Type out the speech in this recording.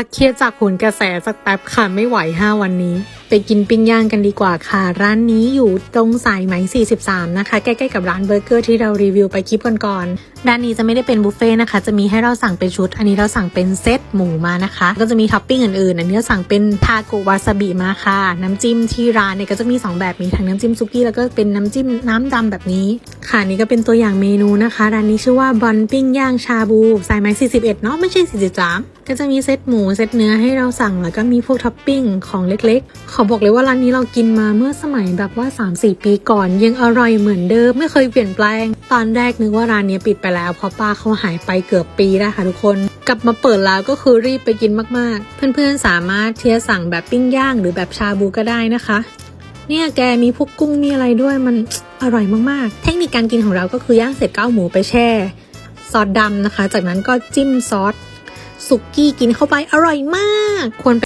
พักเครียดจากผลกระแสสักแป๊บค่ะไม่ไหว 5 วันนี้ไปกินปิ้งย่างกันดีกว่าค่ะ ร้านนี้อยู่ตรงสายไหม 43 นะคะ ใกล้ๆกับร้านเบอร์เกอร์ที่เรารีวิวไปคลิปก่อนๆด้านนี้จะไม่ได้เป็นบุฟเฟ่ต์นะคะ จะมีให้เราสั่งเป็นชุด อันนี้เราสั่งเป็นเซตหมูมานะคะ ก็จะมีท็อปปิ้งอื่นๆ อันนี้เราสั่งเป็นทาโกวาซาบิมาค่ะ น้ำจิ้มที่ร้านเนี่ยก็จะมี 2 แบบ มีทั้งน้ำจิ้มซุกี้แล้วก็เป็นน้ำจิ้มน้ำดำแบบนี้ ค่ะนี่ก็เป็นตัวอย่างเมนูนะคะ ร้านนี้ชื่อว่าบอนปิ้งย่างชาบู สายไหม 41 เนาะไม่ใช่ 43 ก็จะมีเซตหมูเซตเนื้อให้เราสั่งแล้วก็มีพวกท็อปปิ้งของเล็กๆขอบอกเลยว่าร้านนี้เรากินมาเมื่อสมัยแบบว่า 3-4 ปีก่อนยังอร่อยเหมือนเดิมไม่เคยเปลี่ยนแปลง ตอนแรกนึกว่าร้านนี้ปิดไปแล้วเพราะป้าเขาหายไปเกือบปีแล้วค่ะทุกคน กลับมาเปิดแล้วก็คือรีบไปกินมากๆ เพื่อนๆสามารถที่จะสั่งแบบปิ้งย่างหรือแบบชาบูก็ได้นะคะ เนี่ยแกมีพวกกุ้งมีอะไรด้วยมันอร่อยมากๆ เทคนิคการกินของเราก็คือย่างเสร็จก็เอาหมูไปแช่ซอสดำนะคะ จากนั้นก็จิ้มซอสสุกี้กินเข้าไปอร่อยมากควร